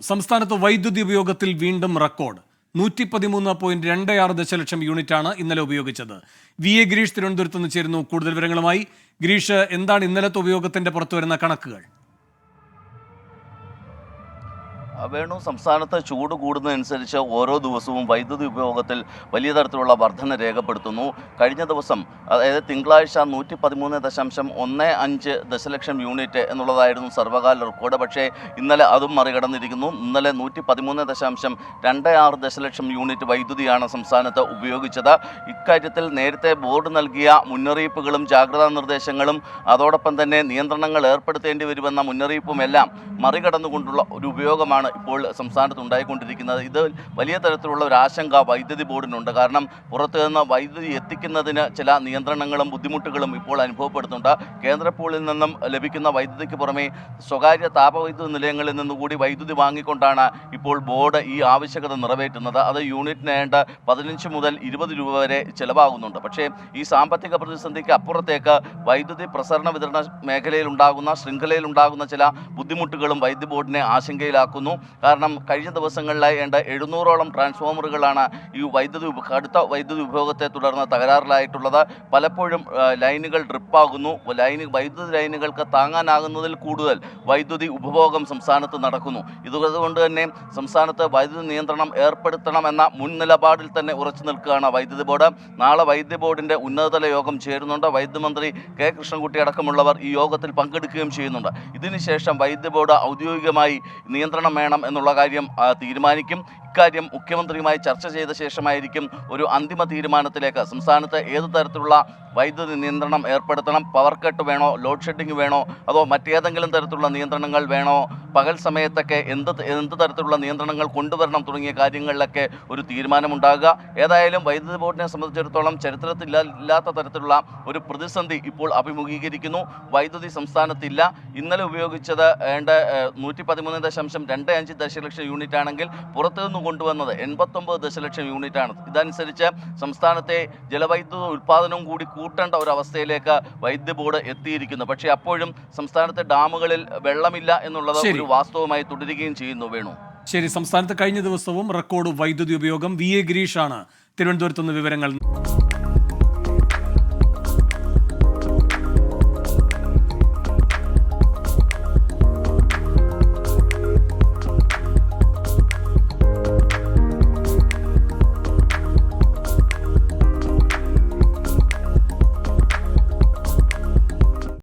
സംസ്ഥാനത്ത് വൈദ്യുതി ഉപയോഗത്തിൽ വീണ്ടും റെക്കോർഡ്. നൂറ്റി പതിമൂന്ന് പോയിന്റ് രണ്ട് ആറ് ദശലക്ഷം യൂണിറ്റാണ് ഇന്നലെ ഉപയോഗിച്ചത്. വി എ ഗിരീഷ് തിരുവനന്തപുരത്ത് നിന്ന് ചേരുന്നു. കൂടുതൽ വിവരങ്ങളുമായി ഗിരീഷ് എന്താണ് ഇന്നലത്തെ ഉപയോഗത്തിന്റെ പുറത്തുവരുന്ന കണക്കുകൾ? വേണു സംസ്ഥാനത്ത് ചൂട് കൂടുന്നതനുസരിച്ച് ഓരോ ദിവസവും വൈദ്യുതി ഉപയോഗത്തിൽ വലിയ തരത്തിലുള്ള വർധന രേഖപ്പെടുത്തുന്നു. കഴിഞ്ഞ ദിവസം അതായത് തിങ്കളാഴ്ച നൂറ്റി പതിമൂന്ന് ദശാംശം ഒന്ന് അഞ്ച് ദശലക്ഷം യൂണിറ്റ് എന്നുള്ളതായിരുന്നു സർവകാല റെക്കോർഡ്. പക്ഷേ ഇന്നലെ അതും മറികടന്നിരിക്കുന്നു. ഇന്നലെ നൂറ്റി പതിമൂന്ന് ദശാംശം രണ്ട് ആറ് ദശലക്ഷം യൂണിറ്റ് വൈദ്യുതിയാണ് സംസ്ഥാനത്ത് ഉപയോഗിച്ചത്. ഇക്കാര്യത്തിൽ നേരത്തെ ബോർഡ് നൽകിയ മുന്നറിയിപ്പുകളും ജാഗ്രതാ നിർദ്ദേശങ്ങളും അതോടൊപ്പം തന്നെ നിയന്ത്രണങ്ങൾ ഏർപ്പെടുത്തേണ്ടി വരുമെന്ന മുന്നറിയിപ്പുമെല്ലാം മറികടന്നുകൊണ്ടുള്ള ഒരു ഉപയോഗമാണ് ഇപ്പോൾ സംസ്ഥാനത്ത് ഉണ്ടായിക്കൊണ്ടിരിക്കുന്നത് ഇത് വലിയ തരത്തിലുള്ള ഒരു ആശങ്ക വൈദ്യുതി ബോർഡിനുണ്ട്. കാരണം പുറത്തു നിന്ന് വൈദ്യുതി എത്തിക്കുന്നതിന് ചില നിയന്ത്രണങ്ങളും ബുദ്ധിമുട്ടുകളും ഇപ്പോൾ അനുഭവപ്പെടുന്നുണ്ട്. കേന്ദ്ര പൂളിൽ നിന്നും ലഭിക്കുന്ന വൈദ്യുതിക്ക് പുറമേ സ്വകാര്യ താപവൈദ്യുത നിലയങ്ങളിൽ നിന്നുകൂടി വൈദ്യുതി വാങ്ങിക്കൊണ്ടാണ് ഇപ്പോൾ ബോർഡ് ഈ ആവശ്യകത നിറവേറ്റുന്നത്. അത് യൂണിറ്റിന് ഏണ്ട പതിനഞ്ച് മുതൽ ഇരുപത് രൂപ വരെ ചിലവാകുന്നുണ്ട്. പക്ഷേ ഈ സാമ്പത്തിക പ്രതിസന്ധിക്ക് അപ്പുറത്തേക്ക് വൈദ്യുതി പ്രസരണ വിതരണ മേഖലയിൽ ഉണ്ടാകുന്ന ശൃംഖലയിൽ ഉണ്ടാകുന്ന ചില ബുദ്ധിമുട്ടുകളും വൈദ്യുതി ബോർഡിനെ ആശങ്കയിലാക്കുന്നു. കാരണം കഴിഞ്ഞ ദിവസങ്ങളിലായി ഏണ്ട എഴുന്നൂറോളം ട്രാൻസ്ഫോമറുകളാണ് ഈ വൈദ്യുതി കടുത്ത വൈദ്യുതി ഉപയോഗത്തെ തുടർന്ന് തകരാറിലായിട്ടുള്ളത്. പലപ്പോഴും ലൈനുകൾ ഡ്രിപ്പാകുന്നു. ലൈന് വൈദ്യുതി ലൈനുകൾക്ക് താങ്ങാനാകുന്നതിൽ കൂടുതൽ വൈദ്യുതി ഉപഭോഗം സംസ്ഥാനത്ത് നടക്കുന്നു. ഇതുകൊണ്ട് തന്നെ സംസ്ഥാനത്ത് വൈദ്യുതി നിയന്ത്രണം ഏർപ്പെടുത്തണമെന്ന മുൻ നിലപാടിൽ തന്നെ ഉറച്ചു നിൽക്കുകയാണ് വൈദ്യുതി ബോർഡ്. നാളെ വൈദ്യുതി ബോർഡിന്റെ ഉന്നതതല യോഗം ചേരുന്നുണ്ട്. വൈദ്യുതി മന്ത്രി കെ. കൃഷ്ണൻകുട്ടി അടക്കമുള്ളവർ ഈ യോഗത്തിൽ പങ്കെടുക്കുകയും ചെയ്യുന്നുണ്ട്. ഇതിനുശേഷം വൈദ്യുതി ബോർഡ് ഔദ്യോഗികമായി നിയന്ത്രണം വേണം എന്നുള്ള കാര്യം തീരുമാനിക്കും. ഇക്കാര്യം മുഖ്യമന്ത്രിയുമായി ചർച്ച ചെയ്ത ശേഷമായിരിക്കും ഒരു അന്തിമ തീരുമാനത്തിലേക്ക് സംസ്ഥാനത്ത് ഏത് തരത്തിലുള്ള വൈദ്യുതി നിയന്ത്രണം ഏർപ്പെടുത്തണം? പവർ കട്ട് വേണോ? ലോഡ് ഷെഡിംഗ് വേണോ? അതോ മറ്റേതെങ്കിലും തരത്തിലുള്ള നിയന്ത്രണങ്ങൾ വേണോ? പകൽ സമയത്തൊക്കെ എന്ത് എന്ത് തരത്തിലുള്ള നിയന്ത്രണങ്ങൾ കൊണ്ടുവരണം തുടങ്ങിയ കാര്യങ്ങളിലൊക്കെ ഒരു തീരുമാനമുണ്ടാകുക. ഏതായാലും വൈദ്യുതി ബോർഡിനെ സംബന്ധിച്ചിടത്തോളം ചരിത്രത്തിൽ ഇല്ലാത്ത തരത്തിലുള്ള ഒരു പ്രതിസന്ധി ഇപ്പോൾ അഭിമുഖീകരിക്കുന്നു. വൈദ്യുതി സംസ്ഥാനത്തില്ല. ഇന്നലെ ഉപയോഗിച്ചത് ഏണ്ട നൂറ്റി പതിമൂന്ന് ദശാംശം രണ്ട് അഞ്ച് ദശലക്ഷം യൂണിറ്റ് ആണെങ്കിൽ പുറത്തുനിന്ന് കൊണ്ടുവന്നത്. എൺപത്തൊമ്പത് ദശലക്ഷം യൂണിറ്റാണ്. ആണ് ഇതനുസരിച്ച് സംസ്ഥാനത്തെ ജലവൈദ്യുത ഉൽപ്പാദനവും കൂടി കൂട്ടേണ്ട ഒരു അവസ്ഥയിലേക്ക് വൈദ്യുതി ബോർഡ് എത്തിയിരിക്കുന്നു. പക്ഷേ അപ്പോഴും സംസ്ഥാനത്തെ ഡാമുകളിൽ വെള്ളമില്ല എന്നുള്ളത് ഒരു വാസ്തവമായി തുടരുകയും ചെയ്യുന്നു വേണു. ശരി സംസ്ഥാനത്ത് കഴിഞ്ഞ ദിവസവും റെക്കോർഡ് വൈദ്യുതി ഉപയോഗം വി എ ഗിരീഷാണ്. തിരുവനന്തപുരത്ത് നിന്ന് വിവരങ്ങൾ